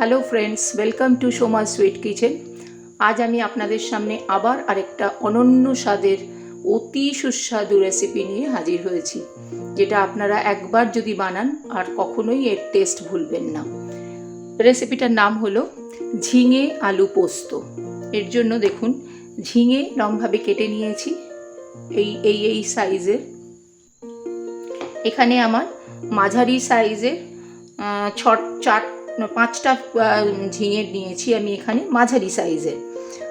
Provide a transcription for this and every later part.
Hello friends welcome to Soma sweet kitchen আজ আমি আপনাদের সামনে আবার আরেকটা অনন্য স্বাদের, অতি সুস্বাদু রেসিপি নিয়ে হাজির হয়েছি, যেটা আপনারা একবার যদি বানান আর কখনোই এর টেস্ট ভুলবেন না। রেসিপিটার নাম হলো ঝিঙে আলু পোস্ত। এর জন্য দেখুন, ঝিঙে লম্বভাবে কেটে নিয়েছি, এই এই এই সাইজের। এখানে আমার মাঝারি সাইজের ছ, চার পাঁচটা ঝিঙে নিয়েছি আমি এখানে, মাঝারি সাইজের।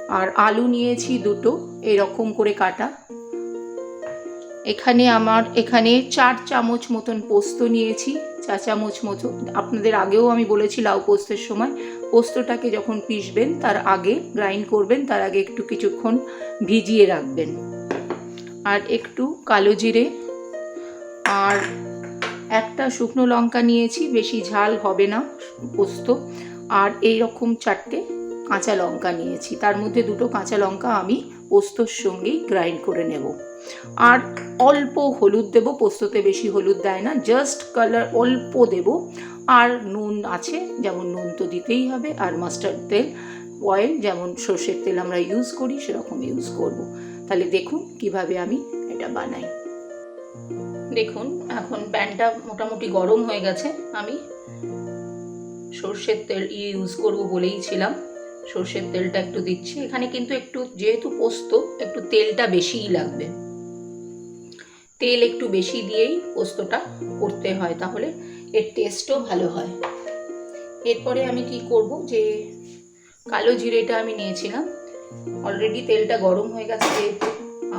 আর আলু নিয়েছি দুটো, এরকম করে কাটা। এখানে আমার, এখানে চার চামচ মতন পোস্ত নিয়েছি চা চামচ মতো। আপনাদের আগেও আমি বলেছি লাউ পোস্তের সময়, পোস্তটাকে যখন পিসবেন তার আগে গ্রাইন্ড করবেন, তার আগে একটু কিছুক্ষণ ভিজিয়ে রাখবেন। আর একটু কালো জিরে, আর একটা শুকনো লঙ্কা নিয়েছি, বেশি ঝাল হবে না পোস্ত। আর এই রকম চারটে কাঁচা লঙ্কা নিয়েছি। তার মধ্যে দুটো কাঁচা লঙ্কা আমি পোস্তর সঙ্গেই গ্রাইন্ড করে নেব। আর অল্প হলুদ দেব, পোস্ততে বেশি হলুদ দেয় না জাস্ট কালার অল্প দেব। আর নুন আছে, যেমন নুন তো দিতেই হবে, আর মাস্টার্ড তেল অয়েল যেমন সর্ষের তেল আমরা ইউজ করি, সেরকম ইউজ করব। তাহলে দেখুন কীভাবে আমি এটা বানাই। দেখুন, এখন প্যানটা মোটামুটি গরম হয়ে গেছে। আমি সর্ষের তেল ইউজ করব বলেই ছিলাম। সর্ষের তেলটা একটু দিচ্ছি। এখানে কিন্তু একটু, যেহেতু পোস্ত, একটু তেলটা বেশিই লাগবে। তেল একটু বেশি দিয়েই পোস্তটা করতে হয়, তাহলে এর টেস্টও ভালো হয়। এরপরে আমি কি করব যে, কালো জিরেটা আমি নিয়েছিলাম। অলরেডি তেলটা গরম হয়ে গেছে, যেহেতু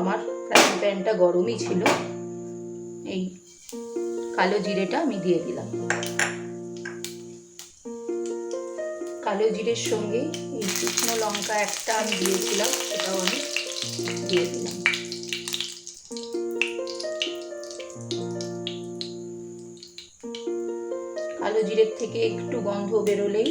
আমার ফ্রাইং প্যানটা গরমই ছিল। এই কালো জিরেটা আমি দিয়ে দিলাম। কালো জিরের সঙ্গে এই শুকনো লঙ্কা একটা আমি দিয়েছিলাম, সেটাও আমি দিয়ে দিলাম। কালো জিরের থেকে একটু গন্ধ বেরোলেই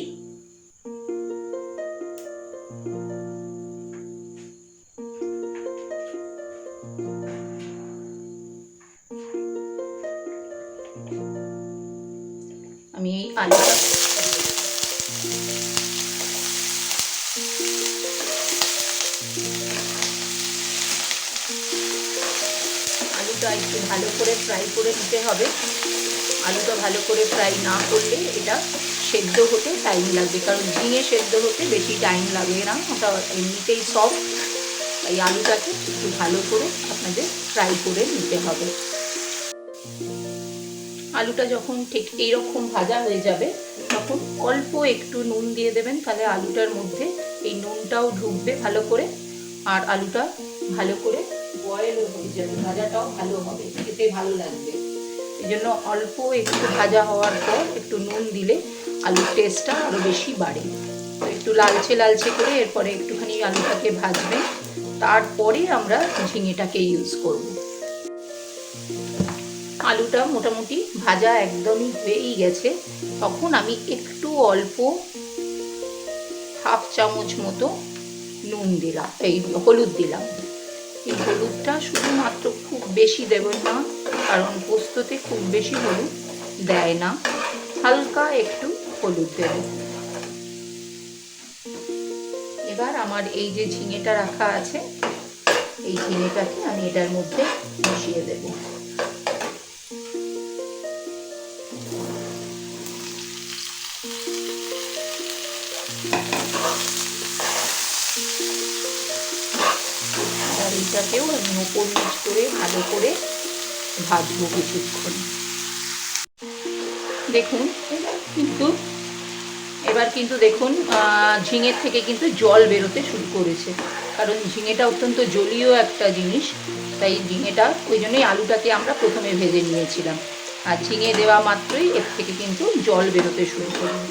আলুটা একটু ভালো করে ফ্রাই করে নিতে হবে। আলুটা ভালো করে ফ্রাই না করলে এটা সেদ্ধ হতে টাইম লাগবে। কারণ ঝিঙে সেদ্ধ হতে বেশি টাইম লাগে না। ওটা এমনিতেই সফট তাই আলুটাকে একটু ভালো করে আপনাদের ফ্রাই করে নিতে হবে। আলুটা যখন ঠিক এইরকম ভাজা হয়ে যাবে, তখন অল্প একটু নুন দিয়ে দেবেন। তাহলে আলুটার মধ্যে এই নুনটাও ঢুকবে ভালো করে। আর আলুটা ভালো করে বয়েলও হয়ে যাবে ভাজাটাও ভালো হবে, খেতে ভালো লাগবে। এই জন্য অল্প একটু ভাজা হওয়ার পর একটু নুন দিলে আলুর টেস্টটা আরও বেশি বাড়ে। একটু লালচে লালচে করে এরপরে একটুখানি আলুটাকে ভাজবেন তারপরে আমরা ঝিঙেটাকে ইউজ করব। আলুটা মোটামুটি ভাজা একদমই হয়েই গেছে। তখন আমি একটু অল্প হাফ চামচ মতো নুন দিলাম, এই হলুদ দিলাম। হলুদটা শুধুমাত্র খুব বেশি দেবেন না, কারণ পোস্ততে খুব বেশি হলুদ দেয় না। হালকা একটু হলুদ দেব। এবার আমার এই যে ঝিঙেটা রাখা আছে, এই ঝিঙেটাকে আমি এটার মধ্যে মিশিয়ে দেব। আর এইটাকেও আমি ওপর নিচ করে ভালো করে ভাজবো কিছুক্ষণ। দেখুন, কিন্তু এবার কিন্তু দেখুন ঝিঙের থেকে কিন্তু জল বেরোতে শুরু করেছে। কারণ ঝিঙেটা অত্যন্ত জলীয় একটা জিনিস, তাই ঝিঙেটা, ওই জন্যই আলুটাকে আমরা প্রথমে ভেজে নিয়েছিলাম। আর ঝিঙে দেওয়া মাত্রই এর থেকে কিন্তু জল বেরোতে শুরু করবে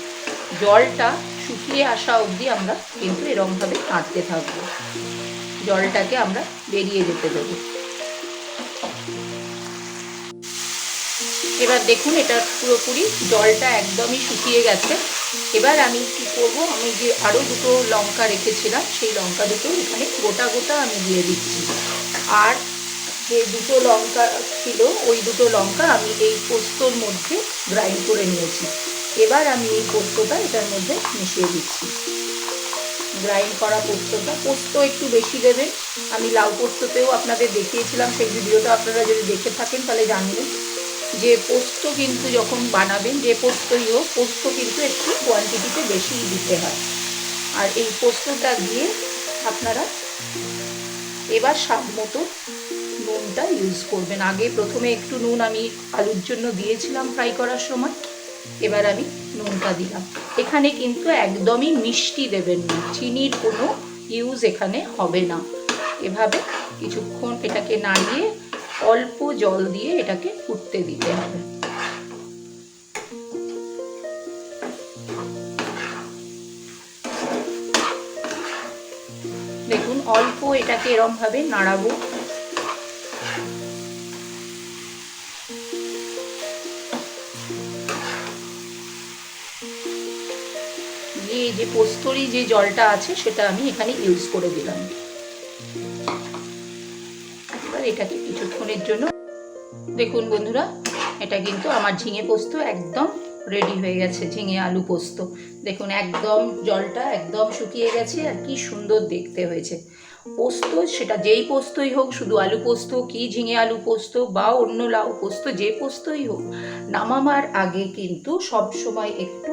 জলটা শুকিয়ে আসা অবধি আমরা কিন্তু এরমভাবে কাটতে থাকব। জলটাকে আমরা বেরিয়ে যেতে দেবো। এবার দেখুন এটা পুরোপুরি জলটা একদমই শুকিয়ে গেছে। এবার আমি কি করব? আমি যে আরও দুটো লঙ্কা রেখেছিলাম, সেই লঙ্কা দুটো এখানে গোটা গোটা আমি দিয়ে দিচ্ছি। আর যে দুটো লঙ্কা ছিল, ওই দুটো লঙ্কা আমি এই পোস্তর মধ্যে গ্রাইন্ড করে নিয়েছি। এবার আমি এই পোস্তটা এটার মধ্যে মিশিয়ে দিচ্ছি। গ্রাইন্ড করা পোস্তটা, পোস্ত একটু বেশি দেবেন। আমি লাউ পোস্ততেও আপনাদের দেখিয়েছিলাম, সেই ভিডিওটা আপনারা যদি দেখে থাকেন তাহলে জানবেন। যে পোস্ত কিন্তু যখন বানাবেন, যে পোস্তই হোক, পোস্ত কিন্তু একটু কোয়ান্টিটিতে বেশি দিতে হয়। আর এই পোস্তটা দিয়ে আপনারা এবার স্বাদ মতো নুনটা ইউজ করবেন। আগে প্রথমে একটু নুন আমি আলুর জন্য দিয়েছিলাম ফ্রাই করার সময়। এবার আমি নুনটা দিলাম। এখানে কিন্তু একদমই মিষ্টি দেবেন না। চিনির কোনো ইউজ এখানে হবে না। এভাবে কিছুক্ষণ এটাকে নাড়িয়ে অল্প জল দিয়ে এটাকে ফুটতে দিতে হবে। দেখুন, অল্প এটাকে এরমভাবে নাড়াবো। এই পোস্তরি যে জলটা আছে সেটা আমি এখানে ইউজ করে দিলাম। এবার এটাকে কিছুক্ষণের জন্য দেখুন বন্ধুরা, এটা কিন্তু আমার ঝিঙে পোস্ত একদম রেডি হয়ে গেছে, ঝিঙে আলু পোস্ত। দেখুন একদম জলটা একদম শুকিয়ে গেছে আর কি সুন্দর দেখতে হয়েছে। পোস্ত, সেটা যেই পোস্তই হোক, শুধু আলু পোস্ত কি ঝিঙে আলু পোস্ত বা অন্য লাউ পোস্ত, যে পোস্তই হোক নামামার আগে কিন্তু সব সময় একটু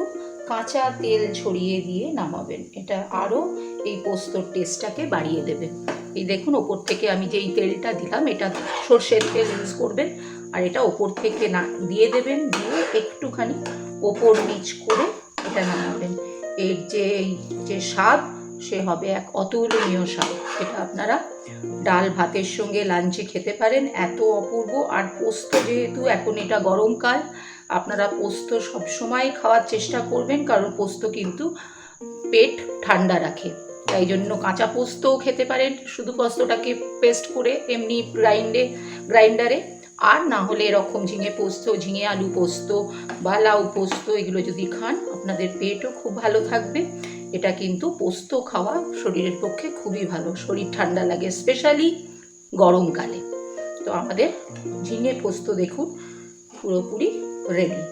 কাঁচা তেল ছড়িয়ে দিয়ে নামাবেন। এটা আরও এই পোস্তর টেস্টটাকে বাড়িয়ে দেবে। এই দেখুন, ওপর থেকে আমি যেই তেলটা দিলাম, এটা সর্ষের তেল ইউজ করবেন, আর এটা ওপর থেকে না, দিয়ে দেবেন, দিয়ে একটুখানি ওপর নিচ করে এটা নামাবেন। এর যে যে স্বাদ, সে হবে এক অতুলনীয় স্বাদ। এটা আপনারা ডাল ভাতের সঙ্গে লাঞ্চে খেতে পারেন, এত অপূর্ব। আর পোস্ত যেহেতু এখন এটা গরমকাল আপনারা পোস্ত সবসময় খাওয়ার চেষ্টা করবেন, কারণ পোস্ত কিন্তু পেট ঠান্ডা রাখে। তাই জন্য কাঁচা পোস্তও খেতে পারেন, শুধু পোস্তটাকে পেস্ট করে এমনি গ্রাইন্ডে গ্রাইন্ডারে আর না হলে এরকম ঝিঙে পোস্ত, ঝিঙে আলু পোস্ত বা লাউ পোস্ত, এগুলো যদি খান, আপনাদের পেটও খুব ভালো থাকবে। এটা কিন্তু পোস্ত খাওয়া শরীরের পক্ষে খুবই ভালো, শরীর ঠান্ডা লাগে স্পেশালি গরমকালে। তো আমাদের ঝিঙে পোস্ত দেখুন, পুরোপুরি রেডি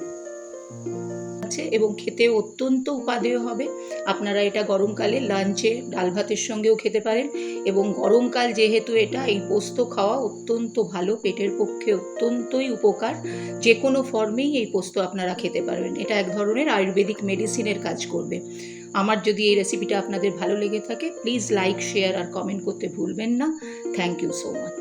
আছে এবং খেতে অত্যন্ত উপাদেয় হবে। আপনারা এটা গরমকালে লাঞ্চে ডাল ভাতের সঙ্গেও খেতে পারেন এবং গরমকাল যেহেতু এটা, এই পোস্ত খাওয়া অত্যন্ত ভালো, পেটের পক্ষে অত্যন্তই উপকার। যে কোনো ফর্মেই এই পোস্ত আপনারা খেতে পারবেন। এটা এক ধরনের আয়ুর্বেদিক মেডিসিনের কাজ করবে। আমার যদি এই রেসিপিটা আপনাদের ভালো লেগে থাকে প্লিজ লাইক শেয়ার আর কমেন্ট করতে ভুলবেন না। Thank you so much